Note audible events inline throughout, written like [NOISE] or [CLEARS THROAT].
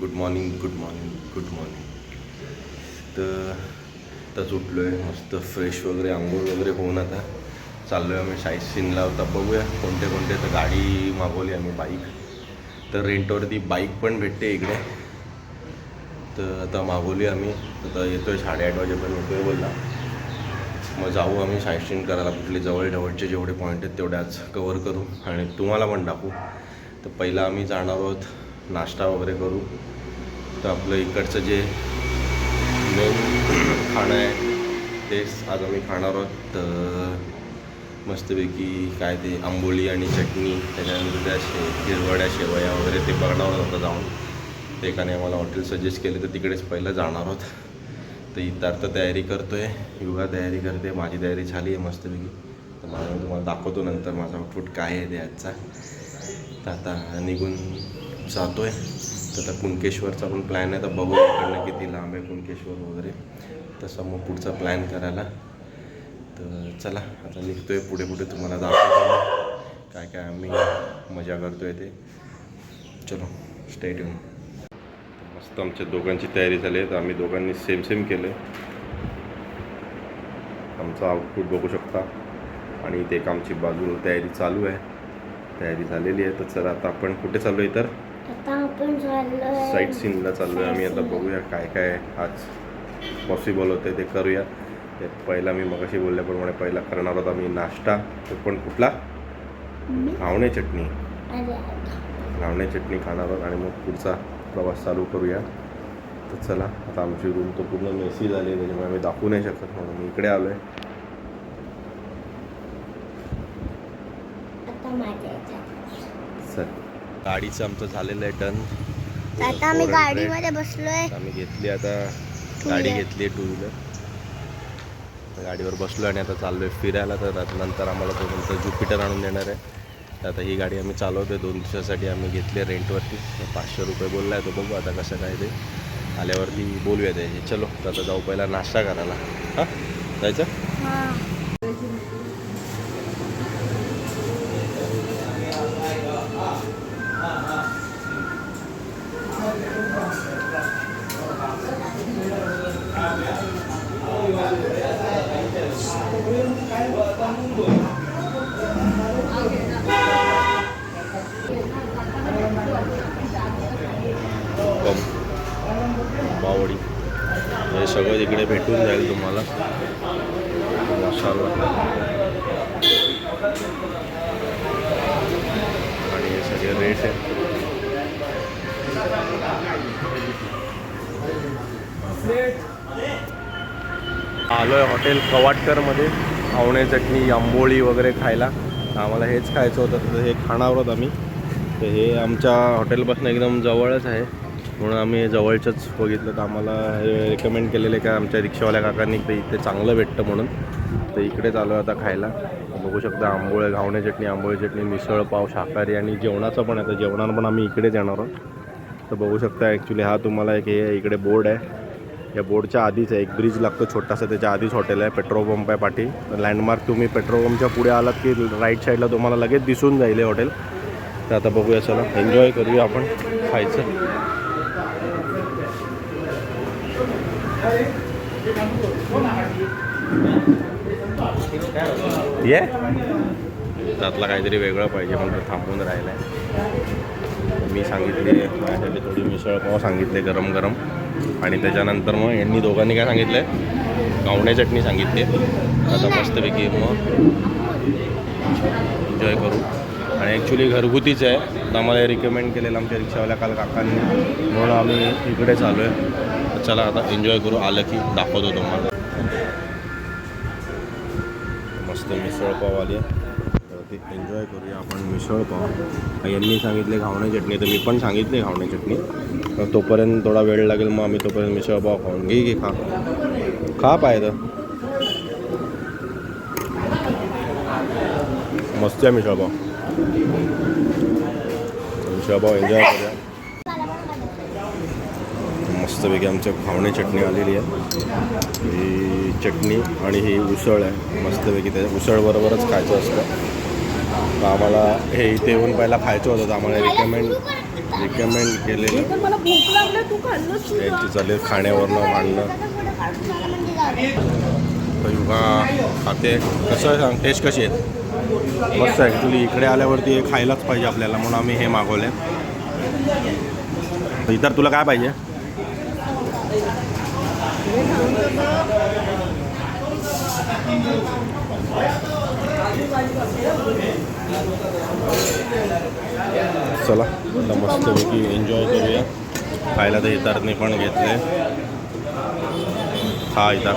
Good morning good morning good morning तर आता उठलो आहे मस्त फ्रेश वगैरे आंघोळ वगैरे होऊन आता चाललो आहे आम्ही साईट सीनला होता बघूया कोणते कोणते तर गाडी मागवली आम्ही बाईक तर रेंटवरती बाईक पण भेटते इकडे. तर आता मागवली आम्ही. आता येतो आहे साडेआठ वाजेपर्यंत येतो आहे बोलला. मग जाऊ आम्ही साईट सीन करायला. कुठले जवळ जवळचे जेवढे पॉईंट आहेत तेवढे आज कवर करू. आणि तुम्हाला पण टाकू तर पहिला आम्ही जाणार आहोत नाश्ता वगैरे करू. तर आपलं इकडचं जे मेन खाणं आहे तेच आज आम्ही खाणार आहोत. तर मस्तपैकी काय ते आंबोली आणि चटणी त्याच्यानंतर त्या शे हिरवड्या शेवया वगैरे ते बघणार होतं जाऊन. ते एकाने आम्हाला हॉटेल सजेस्ट केले तर तिकडेच पहिलं जाणार आहोत. तर इतर तर तयारी करतो आहे युगा तयारी करते माझी तयारी झाली आहे मस्तपैकी. तर माझ्या तुम्हाला दाखवतो नंतर माझा आउटफुट काय आहे ते आजचा. तर आता निघून जातो आहे तर आता कुणकेश्वरचा पण प्लॅन आहे. तर बघू इकडनं किती लांब आहे कुणकेश्वर वगैरे. तसा मग पुढचा प्लॅन करायला. तर चला आता निघतोय पुढे पुढे तुम्हाला दाखवतो. काय काय आम्ही मजा करतो आहे ते. चलो स्टेट येऊन मस्त आमच्या दोघांची तयारी झाली आहे. तर आम्ही दोघांनी सेम सेम केलं आमचा आउटपुट बघू शकता. आणि इथे एक आमची बाजू तयारी चालू आहे. तयारी झालेली आहे. तर चला आता आपण कुठे चालू आहे तर? आता आपण चाललोय साईट सीनला चाललो आहे आम्ही. आता बघूया काय काय आज पॉसिबल होते ते करूया. ते पहिला मी मगाशी बोलल्याप्रमाणे पहिला करणार आहोत आम्ही नाश्ता. तो पण कुठला? घावणे चटणी. घावणे चटणी खाणार आहोत आणि मग पुढचा प्रवास चालू करूया. तर चला आता आमची रूम तो पूर्ण मेसी झाली त्याच्यामुळे आम्ही दाखवू नाही शकत म्हणून मी इकडे आलो आहे आता माझ्या याच्यात. चल गाडीचं आमचं झालेलं आहे डन आता आम्ही गाडीमध्ये बसलोय. आम्ही घेतली आता गाडी घेतली आहे टू व्हीलर गाडीवर बसलो आणि आता चाललो आहे फिरायला तर नंतर आम्हाला तो नंतर ज्युपिटर आणून देणार आहे. आता ही गाडी आम्ही चालवतो दोन दिवसासाठी आम्ही घेतली आहे रेंटवरती पाचशे रुपये बोलला आहे तो बघू आता कसं काय ते. आल्यावरती बोलूया त्याची चलो आता जाऊ पहिला नाश्ता करायला. हां? जायचं? बावडी हे सगळं इकडे भेटून जाईल तुम्हाला. मसाला आणि हे सगळे रेट आहे आलो आहे हॉटेल कवाटकरमध्ये. आवणे चटणी आंबोळी वगैरे खायला. आम्हाला हेच खायचं होतं. तर हे खाणार आहोत आम्ही. तर हे आमच्या हॉटेलपासून एकदम जवळच आहे. म्हणून आम्ही जवळचंच बघितलं तर आम्हाला हे रेकमेंड केलेलं आहे का आमच्या रिक्षावाल्या काकांनी ते इथे चांगलं भेटतं म्हणून. तर इकडेच आलो आता खायला. बघू शकता आंबोळे घावणे चटणी आंबोळी चटणी मिसळ पाव शाकाहारी आणि जेवणाचं पण आहे. तर जेवणाला पण आम्ही इकडेच येणार आहोत. तर बघू शकता ॲक्च्युली हा तुम्हाला एक हे इकडे बोर्ड आहे. या बोर्डच्या आधीच आहे. एक ब्रिज लागतो छोटासा त्याच्या आधीच हॉटेल आहे. पेट्रोल पंप आहे पाठी. लँडमार्क तुम्ही पेट्रोल पंपच्या पुढे आलात की राईट साईडला तुम्हाला लगेच दिसून जाईल हे हॉटेल तर आता बघूया चला. एन्जॉय करूया आपण खायचं. ये? त्यातला काहीतरी वेगळं पाहिजे तो थांबून राहिला आहे मी सांगितले माझ्यासाठी थोडी मिसळ पाव सांगितले गरम गरम. आणि त्याच्यानंतर मग यांनी दोघांनी काय सांगितलं? आहे गावणे चटणी सांगितली. आता मस्तपैकी मग एन्जॉय करू. आणि ॲक्च्युली घरगुतीच आहे. तर आम्हाला रिकमेंड केलेलं आमच्या रिक्षावाल्या काल काकांनी. म्हणून आम्ही इकडेच आलो आहे. चला आता एन्जॉय करू. आलं की दाखवतो तुम्हाला. मस्त मिसळपाव आली आहे. तर ते एन्जॉय करूया आपण मिसळपाव यांनी सांगितले घावणे चटणी तर मी पण सांगितले घावणे चटणी. तर तोपर्यंत थोडा वेळ लागेल मग आम्ही तोपर्यंत मिसळपाव खाऊन घे घे खा. खा पाहिजे मस्त आहे मिसळपाव मिसळपाव एन्जॉय करूया. मस्तपैकी आमच्या घावणे चटणी आलेली आहे. ही चटणी आणि ही उसळ आहे. मस्तपैकी त्या उसळबरोबरच खायचं असतं. तर आम्हाला हे इथे येऊन पहिला खायचं होतं तर आम्हाला रिकमेंड रिकमेंड केलेलं. तर मला भूक लागली तू खाल्लंच तुझं. यांची चालेल खाण्यावरनं भांडणं. तर युगा खाते. कसं आहे सांग टेस्ट कशी आहे? मस्त आहे. ॲक्च्युली इकडे आल्यावरती खायलाच पाहिजे आपल्याला म्हणून आम्ही हे मागवले इतर तुला काय पाहिजे? चला आता मस्तपैकी एन्जॉय करूया. खायला तर इतरने पण घेतले. हा इतर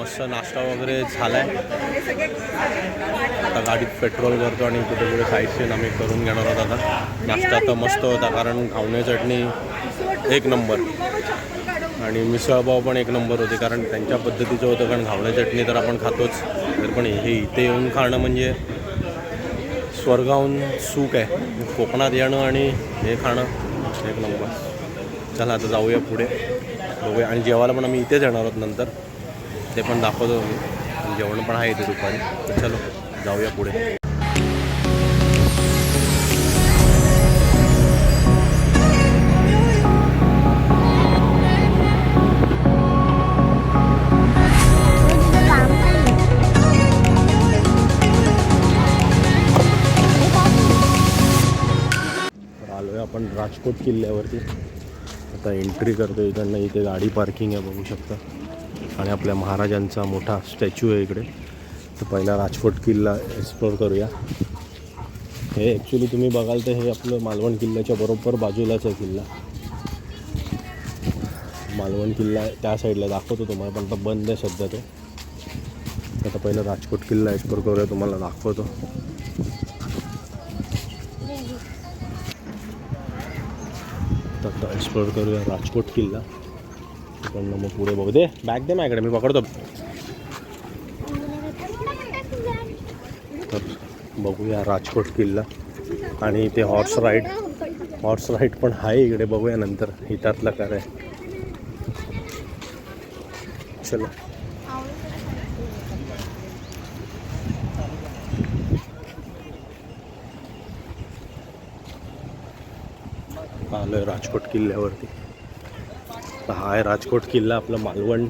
मस्त नाश्ता वगैरे झालाय. आता गाडीत पेट्रोल करतो आणि कुठे कुठे साईड आम्ही करून घेणार आहोत आता. नाश्ता तर मस्त होता कारण घावणे चटणी एक नंबर. आणि मिसळभाव पण एक नंबर होते कारण त्यांच्या पद्धतीचं होतं कारण घावणे चटणी तर आपण खातोच. तर पण हे इथे येऊन खाणं म्हणजे स्वर्गाहून सुख आहे. कोकणात येणं आणि हे खाणं एक नंबर. चला आता जाऊया पुढे. बघूया. आणि जेवायला पण आम्ही इथेच येणार आहोत नंतर. ते पण दाखवतो मी आणि जेवण पण आहे इथे दुपारी. तर चलो जाऊया पुढे. राजकोट किल्ल्यावरती. आता एंट्री करतो इकडनं इथे गाडी पार्किंग आहे बघू शकता. आणि आपल्या महाराजांचा मोठा स्टॅच्यू आहे इकडे. तर पहिला राजकोट किल्ला एक्सप्लोर करूया. हे ॲक्च्युली तुम्ही बघाल तर हे आपलं मालवण किल्ल्याच्या बरोबर बाजूलाच आहे किल्ला. मालवण किल्ला त्या साईडला दाखवतो तुम्हाला पण आता बंद आहे सध्या तो. आता पहिला राजकोट किल्ला एक्सप्लोर करूया तुम्हाला दाखवतो. आता एक्सप्लोर करूया राजकोट किल्ला. तिकडनं मग पुढे बघू. दे बॅग दे माझ्याकडे मी पकडतो. तर बघूया राजकोट किल्ला. आणि इथे हॉर्स राईड हॉर्स राईड पण आहे इकडे बघूया नंतर. हितातला काय चला. आलो आहे राजकोट किल्ल्यावरती. तर हा आहे राजकोट किल्ला आपला मालवण.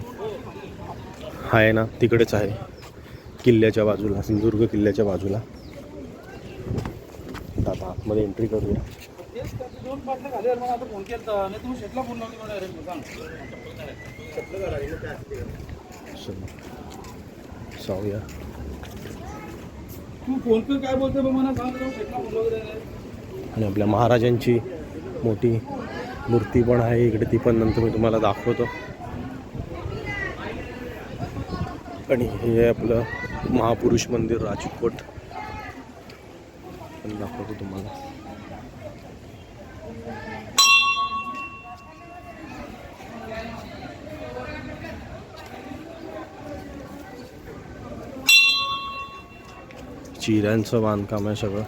आहे ना तिकडेच आहे. किल्ल्याच्या बाजूला सिंधुदुर्ग किल्ल्याच्या बाजूला. आता आतमध्ये एंट्री करूया. जाऊया. तू फोन काय आणि आपल्या महाराजांची मोठी मूर्ती पण आहे. इकडे ती पण नंतर मी तुम्हाला दाखवतो. आणि हे आपलं महापुरुष मंदिर राजकोट. पण दाखवतो तुम्हाला. चिऱ्यांचं बांधकाम आहे सगळं.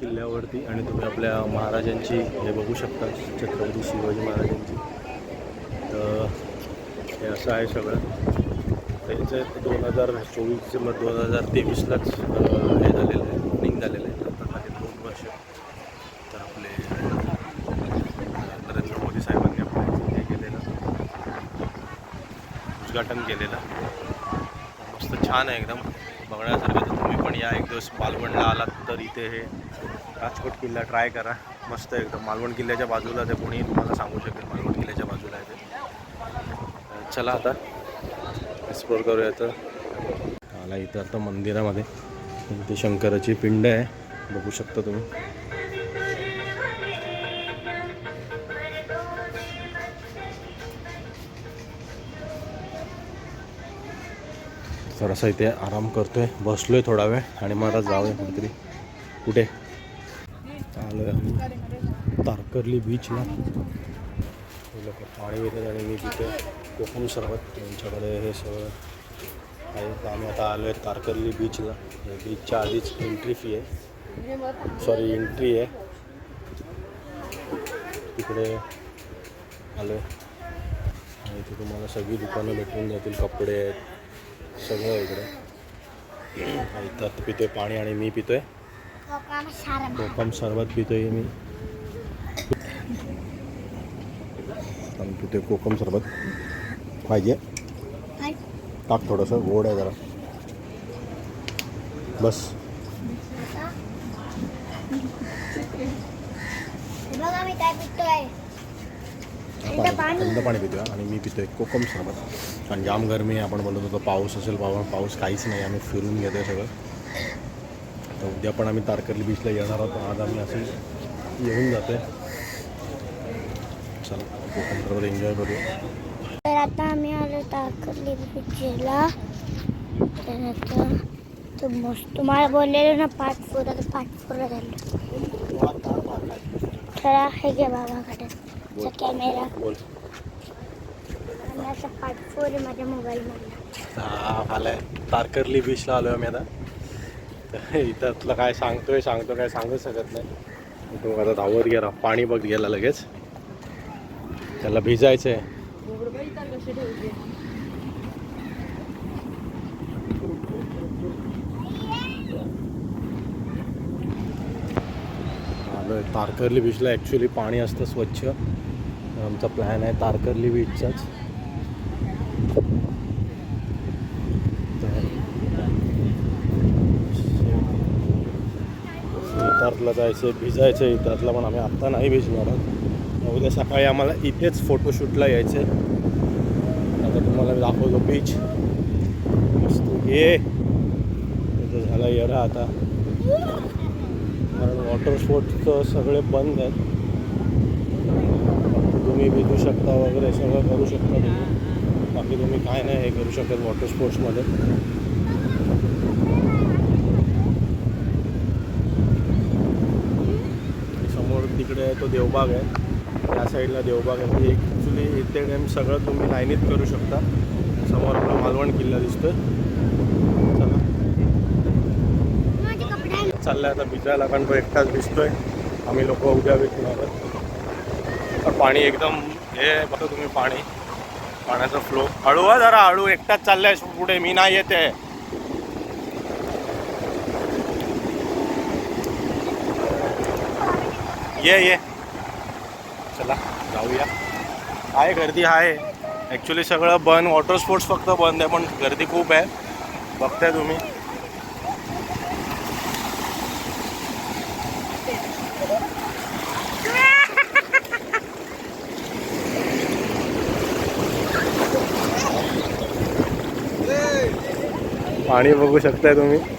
किल्ल्यावरती आणि तुम्ही आपल्या महाराजांची हे बघू शकता छत्रपती शिवाजी महाराजांची. तर हे असं आहे सगळं. त्यांचं दोन हजार चोवीसचे मग दोन हजार तेवीसलाच हे झालेलं आहे ओपनिंग झालेलं आहे. आता खाली दोन वर्ष तर आपले नरेंद्र मोदी साहेबांनी आपलं हे केलेलं. उद्घाटन केलेलं. मस्त छान आहे एकदम. बघण्यासारखं तर तुम्ही पण या. एक दिवस पालवणला आलात तर इथे हे राजकोट किल्ला ट्राय करा. मस्त आहे एकदम. मालवण किल्ल्याच्या बाजूला ते कोणी तुम्हाला सांगू शकेल. मालवण किल्ल्याच्या बाजूला आहे ते. चला आता. एक्सप्लोर करूया तर आला इथं आता मंदिरामध्ये. इथे शंकराची पिंड आहे. बघू शकता तुम्ही. थोडासा इथे आराम करतोय. बसलोय थोडा वेळ आणि मग आता जाऊया कुठेतरी. कुठे? आलोय आम्ही तारकर्ली बीचला हे लोक पाणी येतात आणि मी तिथे कोकम सरबत यांच्याकडे हे सगळं आहे. तर आम्ही आता आलो आहे तारकर्ली बीचला बीचच्या आधीच एंट्री फी आहे. सॉरी एंट्री आहे. तिकडे आलो आहे आणि इथे तुम्हाला सगळी दुकानं भेटून जातील कपडे आहेत सगळं इकडे. [CLEARS THROAT] इथं पितोय पाणी आणि मी पितोय. कोकम सारं कोकम सरबत पितोय मी. आम्ही पितोय कोकम सरबत. पाहिजे. टाक थोडंसं गोड आहे जरा. बस. हे बघा मी काय पितोय थंड पाणी पाणी पितोय आणि मी पितोय कोकम सरबत. कारण जाम गरमी आहे आपण बोलत होतो पाऊस असेल बाबा पाऊस काहीच नाही. आम्ही फिरून घेतोय सगळं. तर उद्या पण आम्ही तारकर्ली बीचला येणार आहोत. आज आम्ही असं येऊन जातोय. चला एन्जॉय करूया. तर आता आम्ही आलो ताकली पिक्चरला तर आता तो मस्त तुम्हाला बोललेलो ना पाठ पुरा तर पाठ पुरा झालं. तर हे घे बाबाकडे कॅमेरा. आणि असं पाठ फोर आहे माझ्या मोबाईलमधला हा आलाय. तारकर्ली बीचला आलो आम्ही आता. [LAUGHS] इथं काय सांगतोय सांगतो काय सांगूच शकत नाही. तो आता धावत गेला पाणी बघ गेला लगेच. त्याला भिजायचं आहे तारकर्ली बीचला ॲक्च्युली पाणी असतं स्वच्छ. आमचा प्लॅन आहे तारकर्ली बीचचा इतारला जायचं भिजायचं आहे इतारला पण आम्ही आत्ता नाही भिजणार आहोत. उद्या सकाळी आम्हाला इथेच फोटोशूटला यायचं आहे आता तुम्हाला मी दाखवतो बीच मस्त ये. इथं झाला येरा आता. कारण वॉटर स्पोर्ट्सचं सगळे बंद आहेत. तुम्ही भिजू शकता वगैरे सगळं करू शकता तुम्ही. बाकी तुम्ही काय नाही हे करू शकत वॉटर स्पोर्ट्समध्ये समोर तिकडे तो देवबाग आहे. त्या साईडला देवबाग आहे. म्हणजे ॲक्च्युली इथे टाईम सगळं तुम्ही लाईनीत करू शकता. समोर आपला मालवण किल्ला दिसतोय. चला. माझे आता भिजायला. कारण तो एकटाच भिजतोय आम्ही लोक उद्या भेटणार पाणी एकदम हे बघा तुम्ही पाणी. पाण्याचा फ्लो हळू आहे जरा हळू. एकटाच चाललाय. पुढे मी नाही येते. ये ये. चला जाऊया. आहे गर्दी आहे. ॲक्च्युली सगळं बंद वॉटर स्पोर्ट्स फक्त बंद आहे पण गर्दी खूप आहे. बघताय तुम्ही. पाणी बघू शकताय तुम्ही.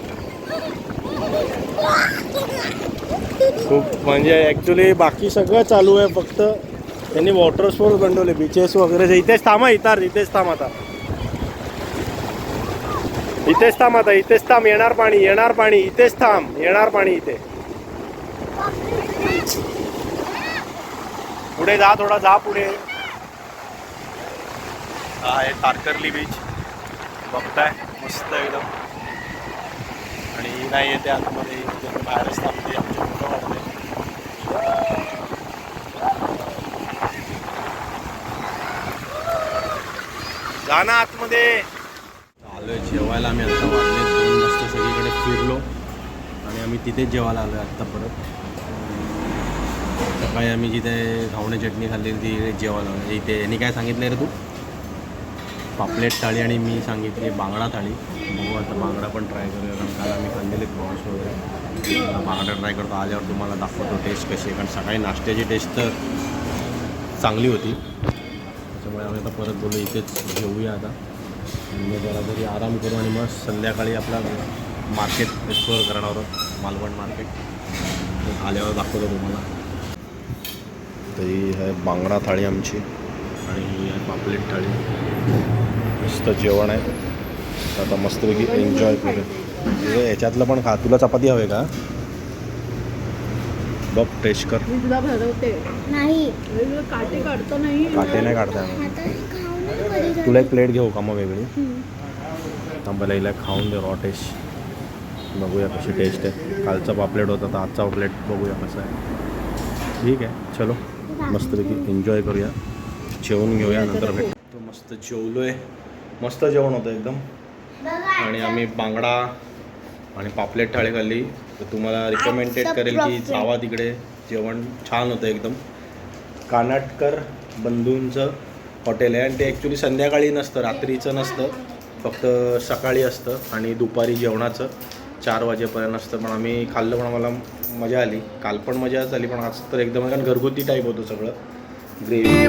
खूप म्हणजे ॲक्च्युली बाकी सगळं चालू आहे फक्त. त्यांनी वॉटर स्पोर्ट्स बनवले बीचेस वगैरे. इथेच थांबा इथं इथेच थांब आता. इथेच थांब आता इथेच थांब. येणार पाणी येणार पाणी इथेच थांब. येणार पाणी इथे. पुढे जा थोडा जा पुढे. हा आहे तारकर्ली बीच बघताय मस्त एकदम. आणि ही नाही येते आतमध्ये. बाहेरच थांबते. आमच्या फोटो जा ना आतमध्ये. आलोय जेवायला आम्ही आत्ता वाजले दोन वाजता सगळीकडे फिरलो आणि आम्ही तिथेच जेवायला आलो आहे आत्ता परत. सकाळी आम्ही जिथे घावणे चटणी खाल्ली ती जेवायला इथे यांनी काय सांगितलं रे तू? पापलेट थाळी आणि मी सांगितली बांगडा थाळी. बघू आता बांगडा पण ट्राय करूया. कारण काल आम्ही खाल्लेले प्रॉन्स वगैरे. बांगडा ट्राय करतो. आल्यावर तुम्हाला दाखवतो टेस्ट कशी आहे. कारण सकाळी नाश्त्याची टेस्ट तर चांगली होती. त्याच्यामुळे आम्ही आता परत बोलू. इथेच घेऊया आता. मग जरा तरी आराम करू आणि मग संध्याकाळी आपला मार्केट एक्सप्लोअर करणार आहोत. मालवण मार्केट आल्यावर दाखवतो तुम्हाला. तरी आहे बांगडा थाळी आमची. आणि ही आहे पापलेट थाळी. मस्त जेवण आहे. आता मस्तपैकी एन्जॉय करू याच्यातलं पण खा. तुला चपाती हवे का? बघ टेस्ट कर. नाही. काटे काढतो नाही. काटे नाही काढता हे. तुला एक प्लेट घेऊ का मग वेगळी. थांबायला हिला खाऊन दे रॉ टेस्ट बघूया कशी टेस्ट आहे. कालचा पापलेट होता तर आजचा पापलेट बघूया कसा आहे. ठीक आहे चलो. मस्तपैकी एन्जॉय करूया. जेवून घेऊया नंतर भेट. तो मस्त जेवलो आहे मस्त जेवण होतं एकदम. आणि आम्ही बांगडा आणि पापलेट थाळी खाल्ली. तर तुम्हाला रिकमेंडेड करेल की. जावा तिकडे. जेवण छान होतं एकदम. कानाटकर बंधूंचं हॉटेल आहे. आणि ते ॲक्च्युली संध्याकाळी नसतं रात्रीचं नसतं. फक्त सकाळी असतं आणि दुपारी जेवणाचं. चार वाजेपर्यंत असतं. पण आम्ही खाल्लं पण आम्हाला मजा आली. काल पण मजाच आली पण आज तर एकदम कारण घरगुती टाईप होतं सगळं. ग्रेव्ही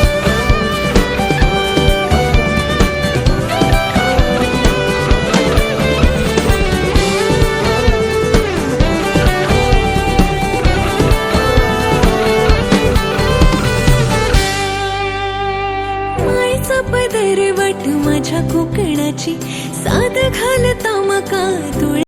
चरणाची साध घालता मका तुळ